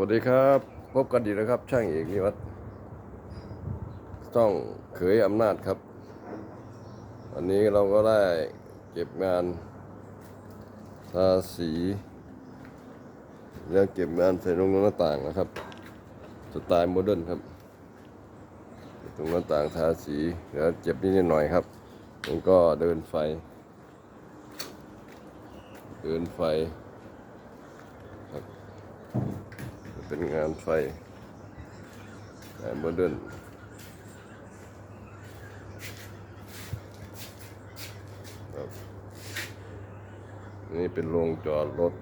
วัสดีครับ พบกันอีกแล้วครับ ช่างเอกนิวัฒน์ต้องเขยอำนาจครับ วันนี้เราก็ได้เก็บงานทาสี แล้วเก็บงานใส่ลงหน้าต่างนะครับสไตล์โมเดิร์นครับตรงหน้าต่างทาสีแล้วเจ็บนิดหน่อยครับมันก็เดินไฟ เดินไฟ เป็นงานไฟงานโมเดิร์นครับนี่เป็นโรงจอดรถ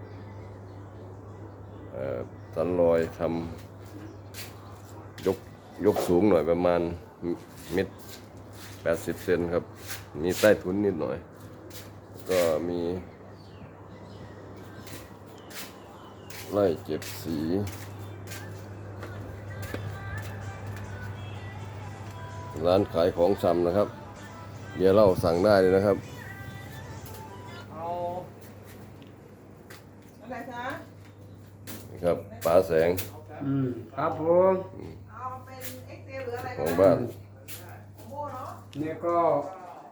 สันลอยทำยกยกสูงหน่อยประมาณเมตรแปดสิบเซนครับ มีใต้ทุนนิดหน่อย ก็มีไล่เก็บสี ร้านขายของชำนะครับเบียร์เหล้าสั่งได้เลยนะครับ เอาอะไรจ๊ะนี่ครับป๋าแสงอืมครับผมเอาเป็น Excel หรืออะไรขก็องได้บ้านของโบเนาะเนี่ยก็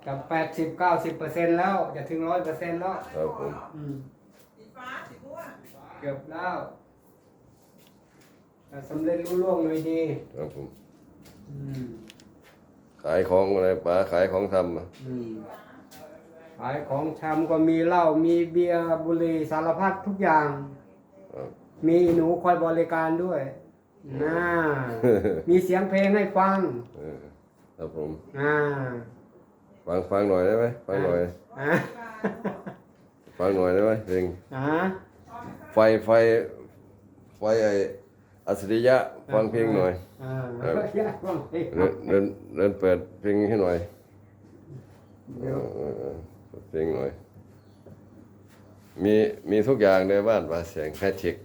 จะแปดสิบเก้าสิบเปอร์เซ็นต์แล้ว จะถึงร้อยเปอร์เซ็นต์แล้วครับผม อืมสีฟ้าสีม่วงเกือบแล้วแต่สำเร็จรุ่ล่วงเลยดีครับผมอืม ขายของอะไรป๋าขายของทำอะอืมขายของชำก็มีเหล้ามีเบียร์บุหรี่สารพัดทุกอย่าง ครับ มีหนูคอยบริการด้วยน่ามีเสียงเพลงให้ฟังเออครับผมอ่าฟังฟังหน่อยได้ไหมฟังหน่อย อ่าฟังหน่อยได้ไหมเพลงอ่าไฟไฟไฟไอ อัจฉริยะฟังเพลงหน่อยอ่าครับอยากฟังเพลงเดินเดินเดินเปิดเพลงให้หน่อยเดี๋ยวเออเออเปิดเพลงหน่อย มีมีทุกอย่างในบ้านป๋าแสงแค่เช็ค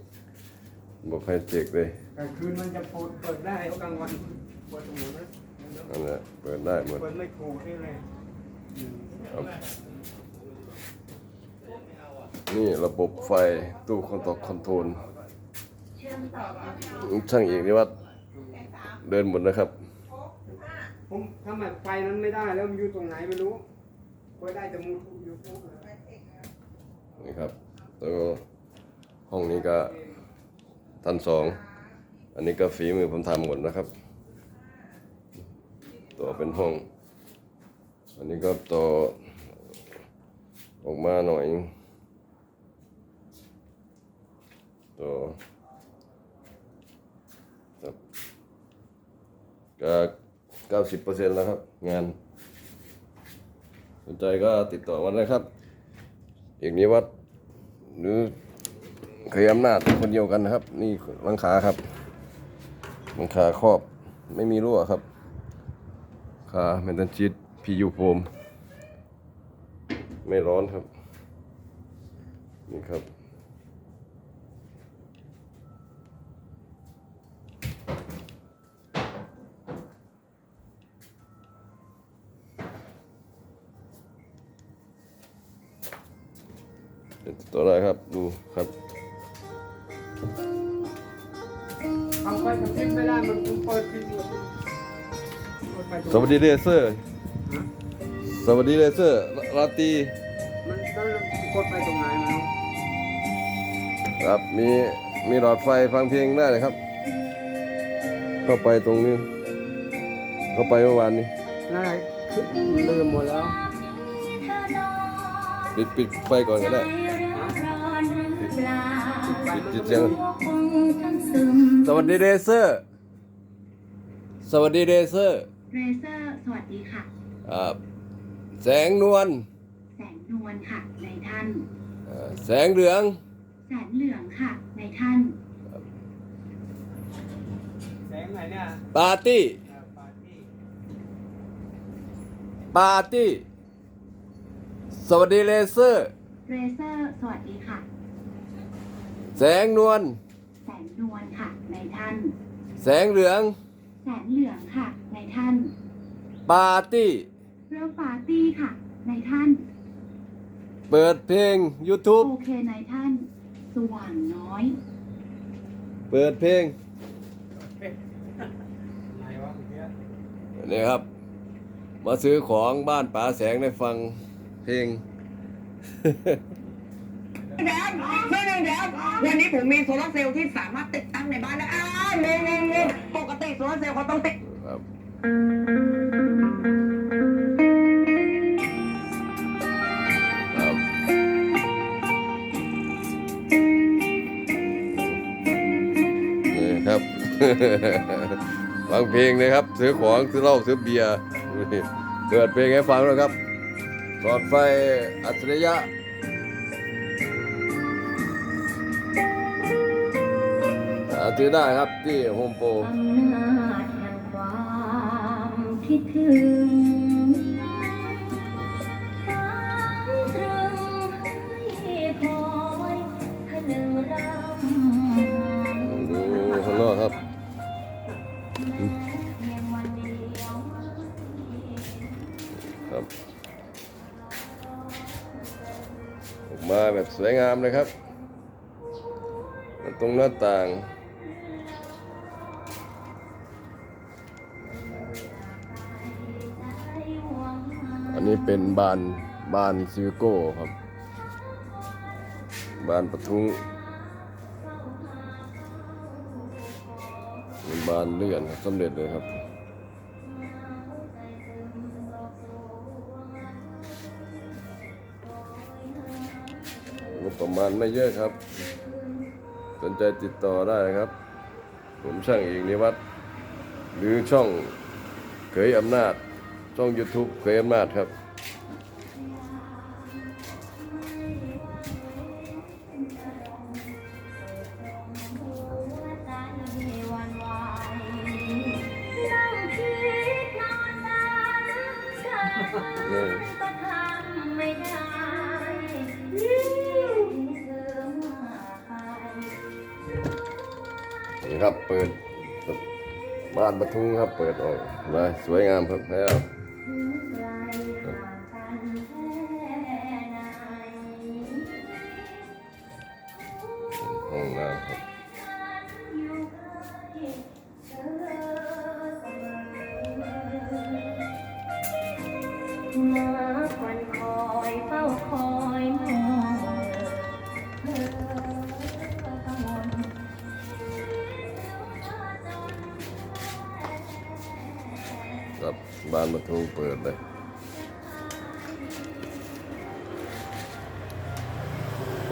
บอกให้เช็คเลยกลางคืนมันจะเปิดเปิดได้กลางวันเปิดหูนะนั่นแหละเปิดได้หมดเปิดไม่ถูกนี่เลยอืมครับนี่ระบบไฟตู้คอนโทรลคอนโทรล ช่างเอกนิวัฒน์เดินหมดนะครับ ผมถ้ามันไฟนั้นไม่ได้แล้วมันอยู่ตรงไหนไม่รู้ก็ได้แต่มูทูยูทูบนี่ครับแล้วก็ห้องนี้ก็ทันสอง อันนี้ก็ฝีมือผมทำหมดนะครับ ตัวเป็นห้อง อันนี้ก็ต่อออกมาหน่อยต่อครับก็ เก้าสิบเปอร์เซ็นต์แล้วครับ งาน สนใจก็ติดต่อมาได้ครับอย่างนี้วัดหรือเคยอำนาจคนเดียวกันนะครับ นี่ลังคาครับลังคาครอบไม่มีรั่วครับคาเมนตันชีตพียูโฟมไม่ร้อนครับ นี่ครับ ติดต่อได้ครับดูครับทำไฟกระพริบไม่ได้มันผมเปิดปิดหมดเปิดไฟตรงสวัสดีเลเซอร์ฮะสวัสดีเลเซอร์ราตรีมันต้องกดไปตรงไหนไม่รู้ครับมีมีหลอดไฟฟังเพลงได้เลยครับ เข้าไปตรงนี้ เข้าไปเมื่อวานนี้นั่นแหละลืมหมดแล้ว ปิดปิดไฟก่อนก็ได้ปิดปิดเสียงสวัสดีเลเซอร์ สวัสดีเลเซอร์เรเซอร์สวัสดีค่ะอ่าแสงนวล แสงนวลค่ะในท่านอ่าแสงเหลือง แสงเหลืองค่ะในท่านแสงไหนเนี่ยปาร์ตี้เอ่อปาร์ตี้ ปาร์ตี้ สวัสดีเลเซอร์ เรเซอร์สวัสดีค่ะ แสงนวล แสงนวลค่ะในท่าน แสงเหลือง แสงเหลืองค่ะในท่านปาร์ตี้ เริ่มปาร์ตี้ค่ะในท่าน เปิดเพลง YouTube โอเคในท่าน สว่างน้อย เปิดเพลงไหนวะเมื่อกี้นี่ครับ มาซื้อของบ้านป๋าแสงได้ฟัง เพลง แดงไม่แดงแดงวันนี้ผมมีโซลาร์เซลล์ที่สามารถติดตั้งในบ้านได้อ้าวนี่นี่นี่ปกติโซลาร์เซลล์เขาต้องติด ครับครับนี่ครับ ฟังเพลงเลยครับ ซื้อของซื้อเหล้าซื้อเบียร์นี่เปิดเพลงให้ฟังด้วยครับห ลอดไฟอัจฉริยะหาซื้อได้ครับที่โฮมโปรอำนาจแห่งความคิดถึงฟังตรึงให้คอยพนึงรำดูข้างนอกครับ สวยงามเลยครับตรงหน้าต่าง อันนี้เป็นบานบานซิวโก้ครับ บานประทุงเป็นบานเลื่อนสำเร็จเลยครับ ประมาณไม่เยอะครับ สนใจติดต่อได้นะครับ ผมช่างเอกนิวัฒน์หรือช่องเขยอำนาจ ช่อง YouTube เขยอำนาจครับ ครับ เปิดบ้านประทุงครับ เปิดออกมาสวยงามครับแล้วห้องน้ำครับ ครับบานประทุงเปิดเลย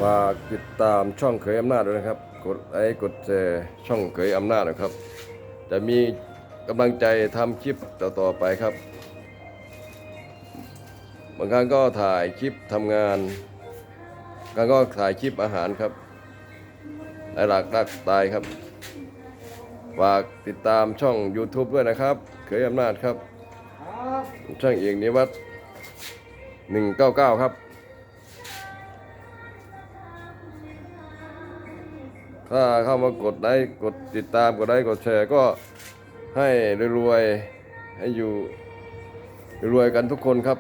ฝากติดตามช่องเขยอำนาจด้วยนะครับ กดไลค์กดแชร์ช่องเขยอำนาจนะครับ จะมีกำลังใจทำคลิปต่อๆไปครับ บางครั้งก็ถ่ายคลิปทำงานบางครั้งก็ถ่ายคลิปอาหารครับหลายหลากหลากตล์ครับ ฝากติดตามช่อง YouTube ด้วยนะครับ เคยอำนาจครับครับช่างเอกนิวัฒน์199ครับ ถ้าเข้ามากดไลค์กดติดตามกดไลค์กดแชร์ก็ให้รวยๆให้อยู่รวยๆกันทุกคนครับ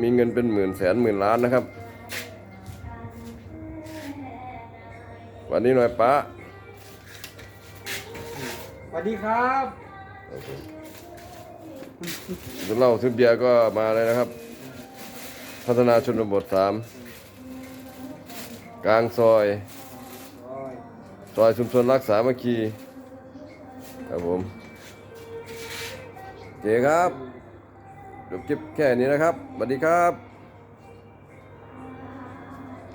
มีเงินเป็นหมื่นแสนหมื่นล้านนะครับ วันนี้หน่อยป้าสวัสดีครับ สุเล่าทุนเบียร์ก็มาเลยนะครับ พัฒนาชนบทสามกลางซอยโอ้ยซอยชุมชนรักษามัคคีครับผมโอเคครับจบคลิปแค่นี้นะครับสวัสดีครับ